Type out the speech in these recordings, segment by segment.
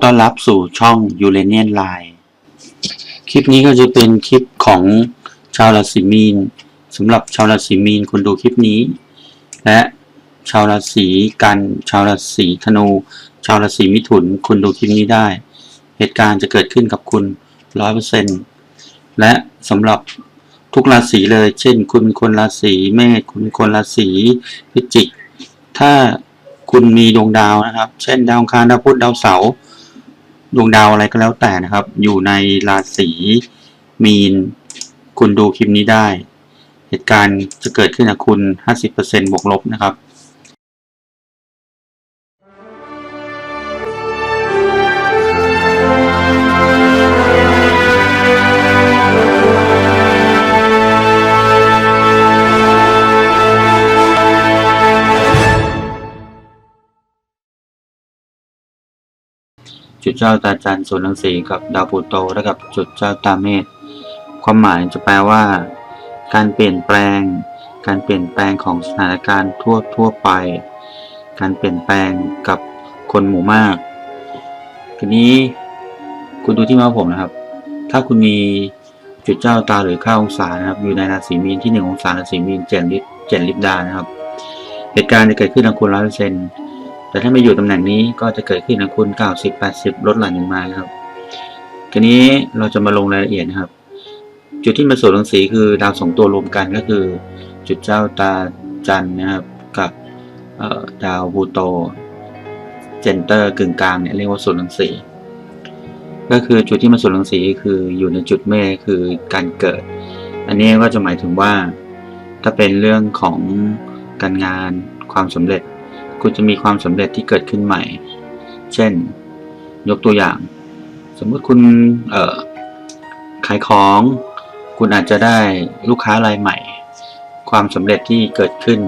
อต้อนรับสู่ช่อง u r a n i a n Line คลิปนี้ก็จะเป็นคลิปของชาวราศีมีนสำหรับชาวราศีมีนคุณดูคลิปนี้ และชาวราศีกัน ชาวราศีธนู ชาวราศีมิถุน คุณดูคลิปนี้ได้ เหตุการณ์จะเกิดขึ้นกับคุณร้อยเปอร์เซ็นและสำหรับทุกราศีเลย เช่น คุณคนราศีเมษคุณคนราศีพิจิก ถ้าคุณมีดวงดาวนะครับ เช่นดาวคารดาวพุธดาวเสาร์ ดวงดาวอะไรก็แล้วแต่นะครับ อยู่ในราศีมีน คุณดูคลิปนี้ได้ เหตุการณ์จะเกิดขึ้นกับคุณ 50%บวกลบนะครับ จุดเจ้าตาจันทร์ส่วนรังสีกับดาวพลูโตและกับจุดเจ้าตาเมษความหมายจะแปลว่า การเปลี่ยนแปลง การเปลี่ยนแปลงของสถานการณ์ทั่วทั่วไป การเปลี่ยนแปลงกับคนหมู่มากทีนี้คุณดูที่มาผมนะครับ ถ้าคุณมีจุดเจ้าตาหรือค่าองศานะครับ อยู่ในราศีมีนที่หนึ่งองศาราศีมีนเจ็ดลิบเจ็ดลิบดานะครับ เหตุการณ์จะเกิดขึ้นกับคุณร้อยเปอร์เซ็นต์ แต่ถ้าไม่อยู่ตำแหน่งนี้ก็จะเกิดขึ้นกับคุณ90 80 ลดหลั่นลงมาครับทีนี้เราจะมาลงรายละเอียดนะครับ จุดที่มาส่วนรังสีคือดาวสองตัวรวมกันก็คือ จุดเจ้าตาจันนะครับกับดาวบูโตเจนเตอร์กึ่งกลางเนี่ยเรียกว่าส่วนรังสีก็คือจุดที่มาส่วนรังสีคืออยู่ในจุดเมฆคือการเกิด อันนี้ก็จะหมายถึงว่า ถ้าเป็นเรื่องของการงานความสำเร็จ คุณจะมีความสำเร็จที่เกิดขึ้นใหม่ เช่น ยกตัวอย่าง สมมติคุณเอ่อขายของ คุณอาจจะได้ลูกค้ารายใหม่ ความสำเร็จที่เกิดขึ้น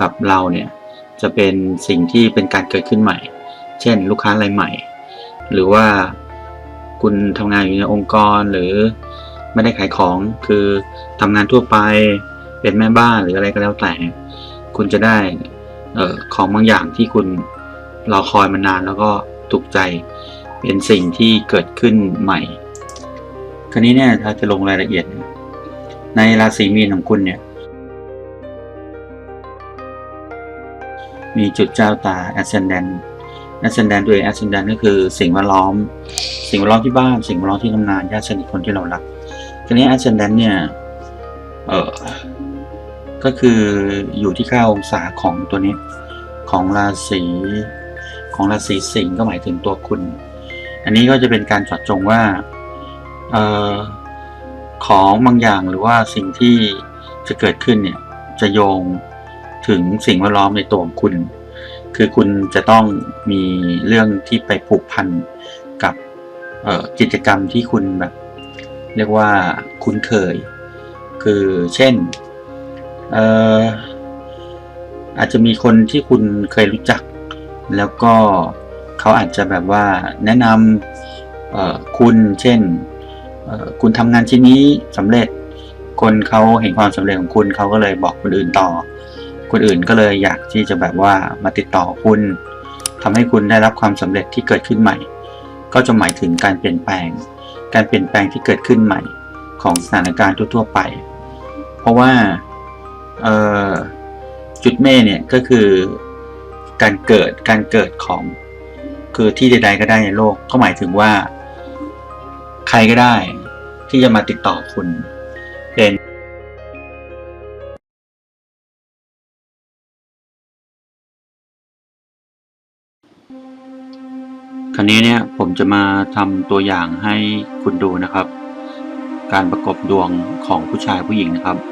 กับเราเนี่ยจะเป็นสิ่งที่เป็นการเกิดขึ้นใหม่ เช่น ลูกค้ารายใหม่ หรือว่าคุณทำงานอยู่ในองค์กรหรือไม่ได้ขายของคือทำงานทั่วไปเป็นแม่บ้านหรืออะไรก็แล้วแต่ คุณจะได้ เออของบางอย่างที่คุณรอคอยมานานแล้วก็ถูกใจเป็นสิ่งที่เกิดขึ้นใหม่ คราวนี้เนี่ยถ้าจะลงรายละเอียด ในราศีมีนของคุณเนี่ย มีจุดเจ้าตา ascendant ascendant ตัวเอง ascendant ก็คือสิ่งแวดล้อม สิ่งแวดล้อมที่บ้าน สิ่งแวดล้อมที่ทำงานญาติสนิทคนที่เรารัก คราวนี้ ascendant เนี่ย เออ ก็คืออยู่ที่ค่าองศาของตัวนี้ ของราศีของราศีสิงห์ก็หมายถึงตัวคุณ อันนี้ก็จะเป็นการจอดจงว่าออของบางอย่างหรือว่าสิ่งที่จะเกิดขึ้นเนี่ยจะโยงถึงสิ่งแวดล้อมในตัวของคุณ คือคุณจะต้องมีเรื่องที่ไปผูกพันกับกิจกรรมที่คุณแบบ เรียกว่าคุ้นเคย คือเช่น เอ่ออาจจะมีคนที่คุณเคยรู้จัก แล้วก็เขาอาจจะแบบว่าแนะนำคุณเช่นคุณทำงานชิ้นนี้สำเร็จ คนเขาเห็นความสำเร็จของคุณเขาก็เลยบอกคนอื่นต่อ คนอื่นก็เลยอยากที่จะแบบว่ามาติดต่อคุณทำให้คุณได้รับความสำเร็จที่เกิดขึ้นใหม่ ก็จะหมายถึงการเปลี่ยนแปลง การเปลี่ยนแปลงที่เกิดขึ้นใหม่ของสถานการณ์ทั่วๆไป เพราะว่า จุดเม่เนี่ยก็คือการเกิดการเกิดของคือที่ใดๆก็ได้ในโลกก็หมายถึงว่า ใครก็ได้ที่จะมาติดต่อคุณเป็นคราวนี้เนี่ยผมจะมาทำตัวอย่างให้คุณดูนะครับ การประกบดวงของผู้ชายผู้หญิงนะครับ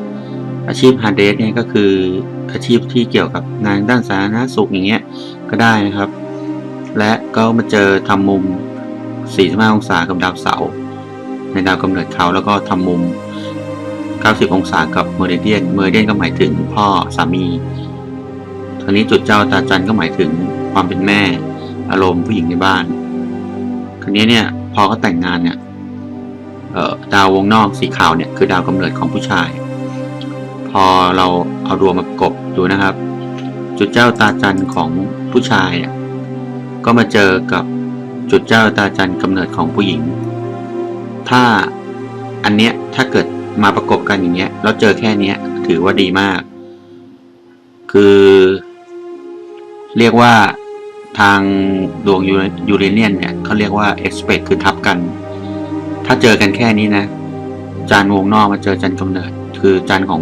อาชีพฮาร์ดเดสเนี่ยก็คืออาชีพที่เกี่ยวกับงานด้านสาธารณสุขอย่างเงี้ยก็ได้นะครับ และก็มาเจอทำมุม 45 องศากับดาวเสาร์ในดาวกำเนิดเขาแล้วก็ทำมุม 90 องศากับเมอริเดียน เมอริเดียนก็หมายถึงพ่อสามีทางนี้จุดเจ้าตาจันก็หมายถึงความเป็นแม่ อารมณ์ผู้หญิงในบ้านคราวนี้เนี่ยพอเขาแต่งงานเนี่ยเออดาววงนอกสีขาวเนี่ยคือดาวกำเนิดของผู้ชาย พอเราเอาดวงมาประกบดูนะครับ จุดเจ้าตาจันของผู้ชายอะก็มาเจอกับจุดเจ้าตาจันกำเนิดของผู้หญิง ถ้าอันเนี้ยถ้าเกิดมาประกบกันอย่างเงี้ยแล้วเจอแค่เนี้ยถือว่าดีมาก คือ เรียกว่าทางดวงยูเรเนียนเนี่ยเขาเรียกว่าเอ็กซ์เพคือทับกัน ถ้าเจอกันแค่นี้นะ จานวงนอกมาเจอจันกำเนิด คือจานของ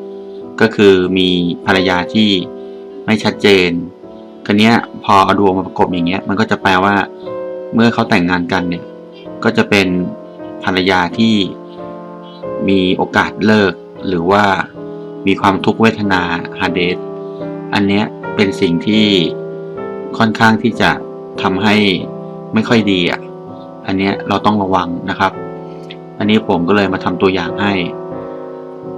ก็คือมีภรรยาที่ไม่ชัดเจนคันนี้พอเอาดวงมาประกบอย่างเงี้ย มันก็จะแปลว่า เมื่อเขาแต่งงานกันเนี่ย ก็จะเป็นภรรยาที่มีโอกาสเลิก หรือว่ามีความทุกขเวทนาฮาเดสอันเนี้ยเป็นสิ่งที่ค่อนข้างที่จะทำให้ไม่ค่อยดีอะ อันเนี้ยเราต้องระวังนะครับ อันนี้ผมก็เลยมาทำตัวอย่างให้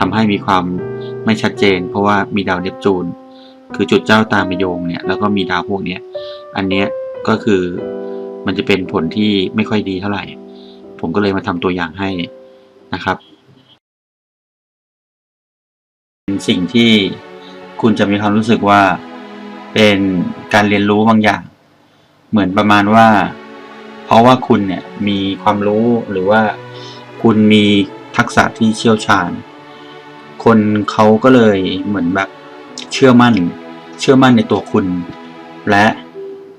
ทำให้มีความไม่ชัดเจน เพราะว่ามีดาวเนปจูน คือจุดเจ้าตามมโยงเนี่ยแล้วก็มีดาวพวกเนี้ยอันเนี้ยก็คือมันจะเป็นผลที่ไม่ค่อยดีเท่าไหร่ ผมก็เลยมาทำตัวอย่างให้นะครับเป็นสิ่งที่คุณจะมีความรู้สึกว่าเป็นการเรียนรู้บางอย่าง เหมือนประมาณว่า เพราะว่าคุณเนี่ยมีความรู้หรือว่าคุณมีทักษะที่เชี่ยวชาญ คนเขาก็เลยเหมือนแบบเชื่อมั่น เชื่อมั่นในตัวคุณ และ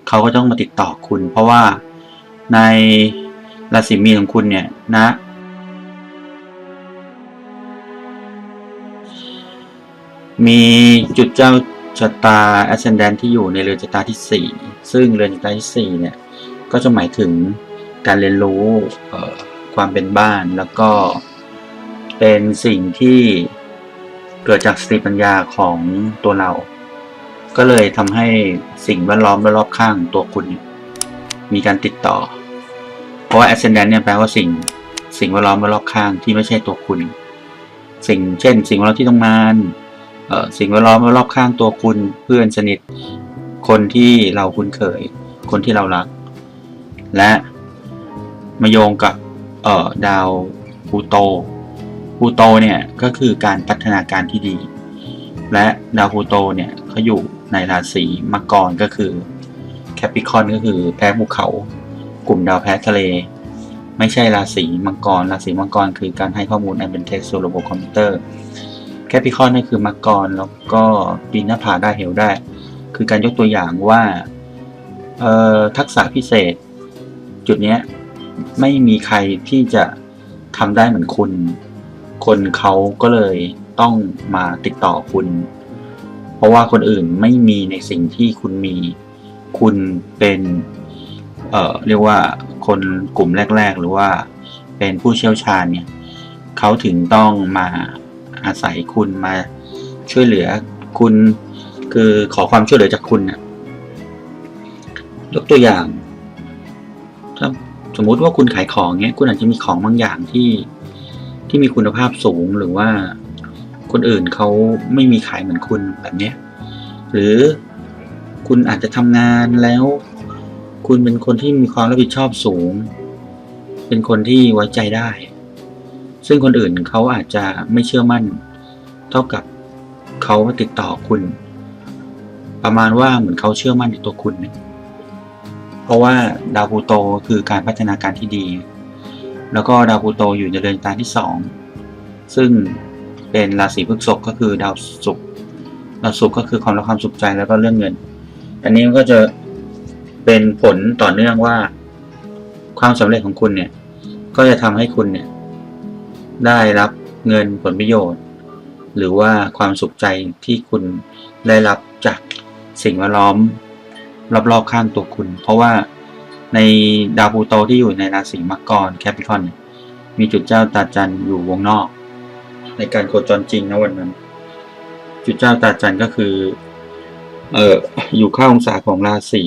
เขาก็ต้องมาติดต่อคุณ เพราะว่าในราศีมีนของคุณเนี่ยนะมีจุดเจ้าชะตา ascendant ที่อยู่ในเรือนชะตาที่ 4 ซึ่งเรือนชะตาที่ 4 เนี่ย ก็จะหมายถึงการเรียนรู้ความเป็นบ้านแล้วก็เป็นสิ่งที่ เกิดจากสติปัญญาของตัวเรา ก็เลยทำให้สิ่งแวดล้อมรอบข้างตัวคุณ มีการติดต่อ เพราะว่า ascendant เนี่ยแปลว่าสิ่งสิ่งแวดล้อมรอบข้างที่ไม่ใช่ตัวคุณ สิ่งเช่น สิ่งแวดล้อมที่ทำงานสิ่งแวดล้อมรอบข้างตัวคุณเพื่อนสนิท คนที่เราคุ้นเคย คนที่เรารัก และมาโยงกับดาวพูโต พูโตเนี่ยก็คือการพัฒนาการที่ดี และดาวพูโตเนี่ยเขาอยู่ในราศีมังกรก็คือแคปิคอนก็คือแพ้ภูเขา กลุ่มดาวแพ้ทะเล ไม่ใช่ราศีมังกร ราศีมังกรคือการให้ข้อมูลอันเป็นเท็จสู่ระบบคอมพิวเตอร์ แคปิคอนนี่คือมังกรแล้วก็ปีนหน้าผาได้เหวได้ คือการยกตัวอย่างว่าเอ่อทักษะพิเศษ จุดนี้ไม่มีใครที่จะทำได้เหมือนคุณ คนเขาก็เลยต้องมาติดต่อคุณ เพราะว่าคนอื่นไม่มีในสิ่งที่คุณมี คุณเป็น เอ่อ เรียกว่าคนกลุ่มแรก ๆ หรือว่าเป็นผู้เชี่ยวชาญเนี่ยเขาถึงต้องมาอาศัยคุณมาช่วยเหลือคุณคือขอความช่วยเหลือจากคุณนะยกตัวอย่างถ้าสมมุติว่าคุณขายของเนี้ย คุณอาจจะมีของบางอย่างที่ ที่มีคุณภาพสูงหรือว่าคนอื่นเขาไม่มีขายเหมือนคุณแบบเนี้ยหรือคุณอาจจะทำงานแล้ว คุณเป็นคนที่มีความรับผิดชอบสูง เป็นคนที่ไว้ใจได้ ซึ่งคนอื่นเขาอาจจะไม่เชื่อมั่น เท่ากับเขาติดต่อคุณ ประมาณว่าเหมือนเขาเชื่อมั่นในตัวคุณ เพราะว่าดาวพูโตคือการพัฒนาการที่ดี แล้วก็ดาวพลูโตอยู่ในเรือนการที่สองซึ่งเป็นราศีพฤษภก็คือดาวศุกร์ดาวศุกร์ก็คือความรักความสุขใจแล้วก็เรื่องเงิน อันนี้ก็จะเป็นผลต่อเนื่องว่า ความสำเร็จของคุณเนี่ย ก็จะทำให้คุณเนี่ย ได้รับเงินผลประโยชน์ หรือว่าความสุขใจที่คุณได้รับจากสิ่งแวดล้อมรอบๆข้างตัวคุณ เพราะว่า ในดาวพูโตที่อยู่ในราศีมังกรแคปิคอนมีจุดเจ้าตาจันอยู่วงนอก ในการโคจรจริงนะวันนั้น จุดเจ้าตาจันก็คือเอ่ออยู่ข้าองศาของราศี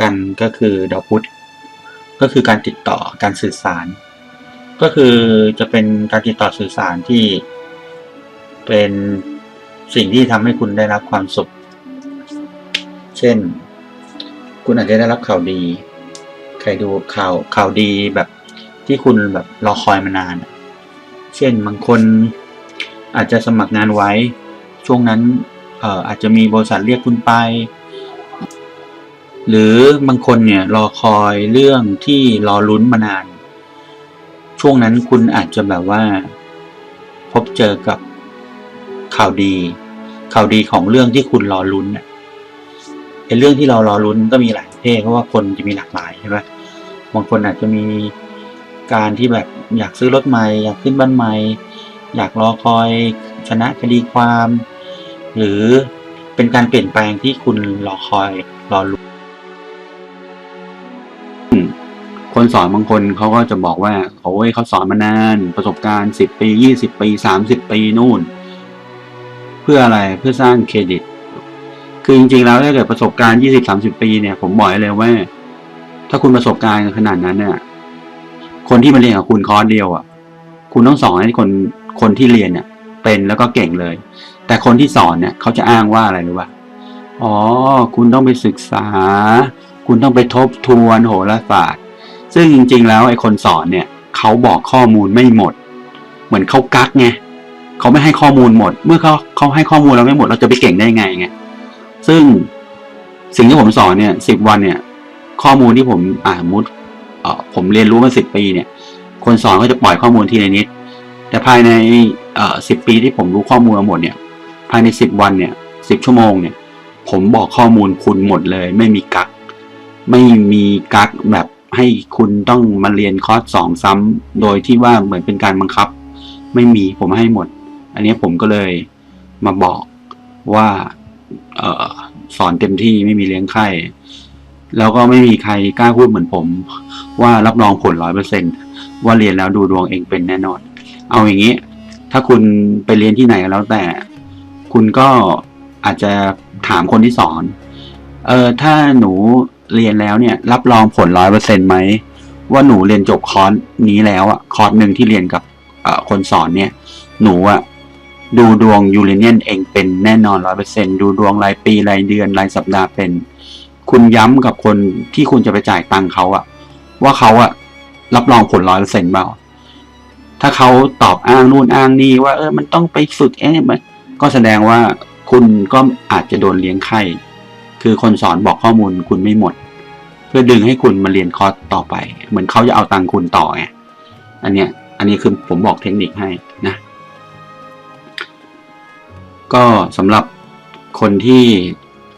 กันก็คือดาวพุธก็คือการติดต่อการสื่อสาร ก็คือจะเป็นการติดต่อสื่อสารที่เป็นสิ่งที่ทำให้คุณได้รับความสุข เช่น คุณอาจจะได้รับข่าวดี ใครดูข่าวข่าวดีแบบที่คุณแบบรอคอยมานาน เช่นบางคนอาจจะสมัครงานไว้ ช่วงนั้นเอ่ออาจจะมีบริษัทเรียกคุณไป หรือบางคนเนี่ยรอคอยเรื่องที่รอลุ้นมานาน ช่วงนั้นคุณอาจจะแบบว่า พบเจอกับข่าวดี ข่าวดีของเรื่องที่คุณรอลุ้นน่ะไอ้เรื่องที่เรารอลุ้นก็มีหลายประเภทเพราะว่าคนจะมีหลากหลายใช่ไหม บางคนอาจจะมีการที่แบบอยากซื้อรถใหม่ อยากขึ้นบ้านใหม่ อยากรอคอยชนะคดีความ หรือเป็นการเปลี่ยนแปลงที่คุณรอคอยรอลุ้คนสอนบางคนเขาก็จะบอกว่าโอ้ยเขาสอนมานานประสบการณ์สิบปียี่สิบปีสามสิบปีนู่น เพื่ออะไรเพื่อสร้างเครดิต คือจริงๆแล้วถ้าเกิดประสบการณ์ยี่สิบสามสิบปีเนี่ย ผมบอกเลยว่า ถ้าคุณประสบการณ์ขนาดนั้นเนี่ย คนที่มาเรียนกับคุณคอร์สเดียวอะ คุณต้องสอนให้คนคนที่เรียนเนี่ย เป็นแล้วก็เก่งเลย แต่คนที่สอนเนี่ยเขาจะอ้างว่าอะไรรู้ป่ะอ๋อ คุณต้องไปศึกษา คุณต้องไปทบทวนโหราศาสตร์ ซึ่งจริง ๆ แล้วไอ้คนสอนเนี่ยเขาบอกข้อมูลไม่หมด เหมือนเขากักไงเขาไม่ให้ข้อมูลหมด เมื่อเขาเขาให้ข้อมูลเราไม่หมดเราจะไปเก่งได้ไงไงซึ่งสิ่งที่ผมสอนเนี่ยสิบวันเนี่ย ข้อมูลที่ผมอ่ามุดผมเรียนรู้มาสิบปีเนี่ย คนสอนก็จะปล่อยข้อมูลทีละนิด แต่ภายในสิบปีที่ผมรู้ข้อมูลมาหมดเนี่ย ภายในสิบวันเนี่ยสิบชั่วโมงเนี่ย ผมบอกข้อมูลคุณหมดเลย ไม่มีกัก ไม่มีกักแบบให้คุณต้องมาเรียนคอร์สสองซ้ำโดยที่ว่าเหมือนเป็นการบังคับ ไม่มีผมให้หมด อันนี้ผมก็เลยมาบอกว่าออสอนเต็มที่ไม่มีเลี้ยงไข้ แล้วก็ไม่มีใครกล้าพูดเหมือนผม ว่ารับรองผลร้อยเปอร์เซ็นว่าเรียนแล้วดูดวงเองเป็นแน่นอน เอาอย่างนี้ ถ้าคุณไปเรียนที่ไหนก็แล้วแต่ คุณก็อาจจะถามคนที่สอน เออถ้าหนูเรียนแล้วเนี่ย รับรองผลร้อยเปอร์เซ็นต์ไหมว่าหนูเรียนจบคอร์สนี้แล้วอะคอร์สหนึ่งที่เรียนกับคนสอนเนี่ย หนูอะดูดวงยูเรเนียนเองเป็นแน่นอนร้อยเปอร์เซ็นดูดวงรายปีรายเดือนรายสัปดาห์เป็น คุณย้ำกับคนที่คุณจะไปจ่ายตังค์เขาอะว่าเขาอะรับรองผลร้อยเปอร์เซ็นต์เปล่าถ้าเขาตอบอ้างนู่นอ้างนี่ว่าเออมันต้องไปฝึกเอ๊ะมันก็แสดงว่าคุณก็อาจจะโดนเลี้ยงไข้ คือคนสอนบอกข้อมูลคุณไม่หมด เพื่อดึงให้คุณมาเรียนคอร์สต่อไป เหมือนเขาจะเอาตังค์คุณต่อไงอันเนี้ย อันนี้คือผมบอกเทคนิคให้นะ ก็สำหรับคนที่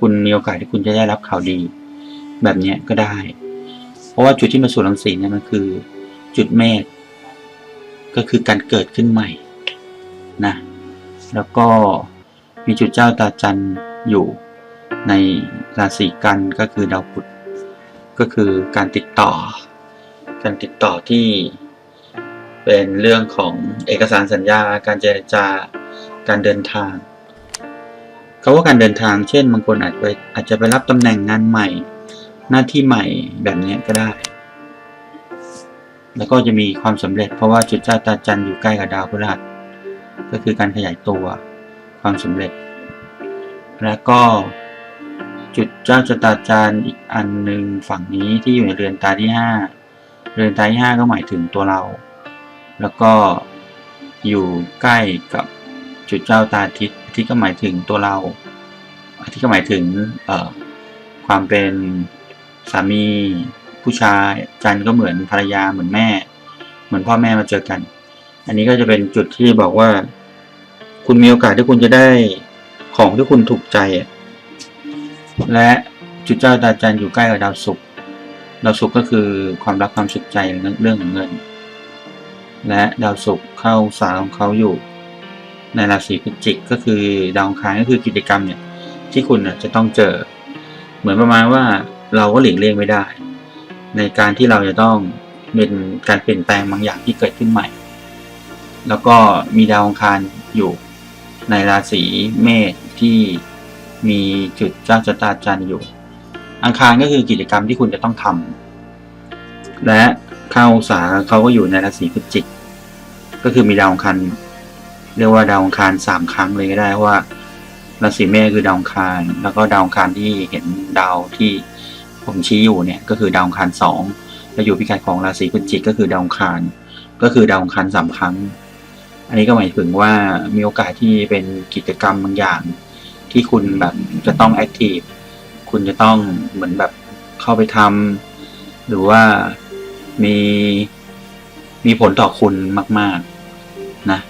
คุณมีโอกาสที่คุณจะได้รับข่าวดี แบบเนี้ยก็ได้ เพราะว่าจุดที่มาสู่รังสีเนี่ยมันคือ จุดเมษก็คือการเกิดขึ้นใหม่นะแล้วก็มีจุดเจ้าตาจันทร์อยู่ในราศีกันก็คือดาวพุธก็คือการติดต่อ การติดต่อที่เป็นเรื่องของเอกสารสัญญา การเจรจาการเดินทาง คาว่าการเดินทาง เช่น บางคนอาจไปอาจจะไปรับตำแหน่งงานใหม่ หน้าที่ใหม่แบบนี้ก็ได้ แล้วก็จะมีความสำเร็จ เพราะว่าจุดจ้าตาจันอยู่ใกล้กับดาวพฤหัสก็คือการขยายตัวความสำเร็จ แล้วก็จุดเจ้าชะตาจารย์อีกอันหนึ่งฝั่งนี้ที่อยู่ในเรือนตาที่ห้าเรือนตาที่ห้าก็หมายถึงตัวเรา แล้วก็อยู่ใกล้กับจุดเจ้าตาทิศ ที่ก็หมายถึงตัวเราที่ก็หมายถึงความเป็นสามีผู้ชายจันก็เหมือนภรรยาเหมือนแม่ เหมือนพ่อแม่มาเจอกัน อันนี้ก็จะเป็นจุดที่บอกว่า คุณมีโอกาสที่คุณจะได้ของที่คุณถูกใจ และจุดเจ้าตาจันอยู่ใกล้กับดาวศุกร์ดาวศุกร์ก็คือความรักความสุขใจเรื่องของเงิน และดาวศุกร์เข้าสาของเขาอยู่ ในราศีพิจิกก็คือดาวอังคารก็คือกิจกรรมเนี่ยที่คุณจะต้องเจอ เหมือนประมาณว่าเราก็หลีกเลี่ยงไม่ได้ ในการที่เราจะต้องเป็นการเปลี่ยนแปลงบางอย่างที่เกิดขึ้นใหม่ แล้วก็มีดาวอังคารอยู่ในราศีเมษที่มีจุดเจ้าชะตาจันทร์อยู่ อังคารก็คือกิจกรรมที่คุณจะต้องทำและข้าองศาเขาก็อยู่ในราศีพฤศจิก ก็คือมีดาวอังคาร เรียกว่าดาวองคารสามครั้งเลยก็ได้ว่าราศีเมษคือดาวองคารแล้วก็ดาวองคารที่เห็นดาวที่ผมชี้อยู่เนี่ยก็คือดาวองคารสองแล้วอยู่พิกัดของราศีพฤศจิกก็คือดาวองคารก็คือดาวองคารสามครั้ง อันนี้ก็หมายถึงว่ามีโอกาสที่เป็นกิจกรรมบางอย่าง ที่คุณแบบจะต้องแอคทีฟคุณจะต้องเหมือนแบบเข้าไปทำหรือว่ามีมีผลต่อคุณมาก ๆ นะ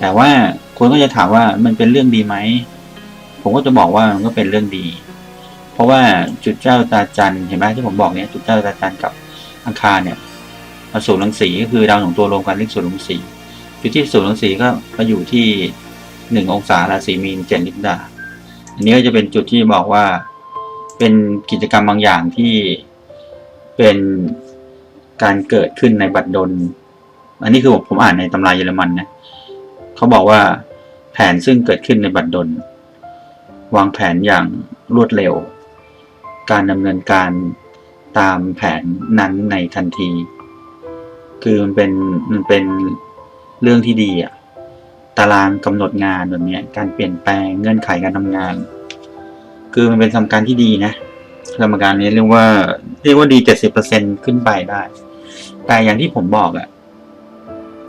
แต่ว่าคุณก็จะถามว่ามันเป็นเรื่องดีไหม ผมก็จะบอกว่ามันก็เป็นเรื่องดี เพราะว่าจุดเจ้าตาจันเห็นไหมที่ผมบอกเนี่ยจุดเจ้าตาจันกับอังคารเนี่ยอสูรรังสีก็คือดาวสองตัวรวมกันเรียกสูรรังสีจุดที่สูรรังสีก็ก็อยู่ที่หนึ่งองศาราศีมีนเจ็ดลิบดาอันนี้ก็จะเป็นจุดที่บอกว่าเป็นกิจกรรมบางอย่างที่เป็นการเกิดขึ้นในบัตรดล อันนี้คือผมผมอ่านในตำราเยอรมันนะ เขาบอกว่า แผนซึ่งเกิดขึ้นในบัตรดล วางแผนอย่างรวดเร็ว การดำเนินการตามแผนนั้นในทันที คือมันเป็นมันเป็นเรื่องที่ดีอะตารางกำหนดงานแบบนี้การเปลี่ยนแปลงเงื่อนไขการทำงาน คือมันเป็นสมการที่ดีนะสมการนี้เรียกว่า เรียกว่าดีเจ็ดสิบเปอร์เซ็นขึ้นไปได้ แต่อย่างที่ผมบอกอะ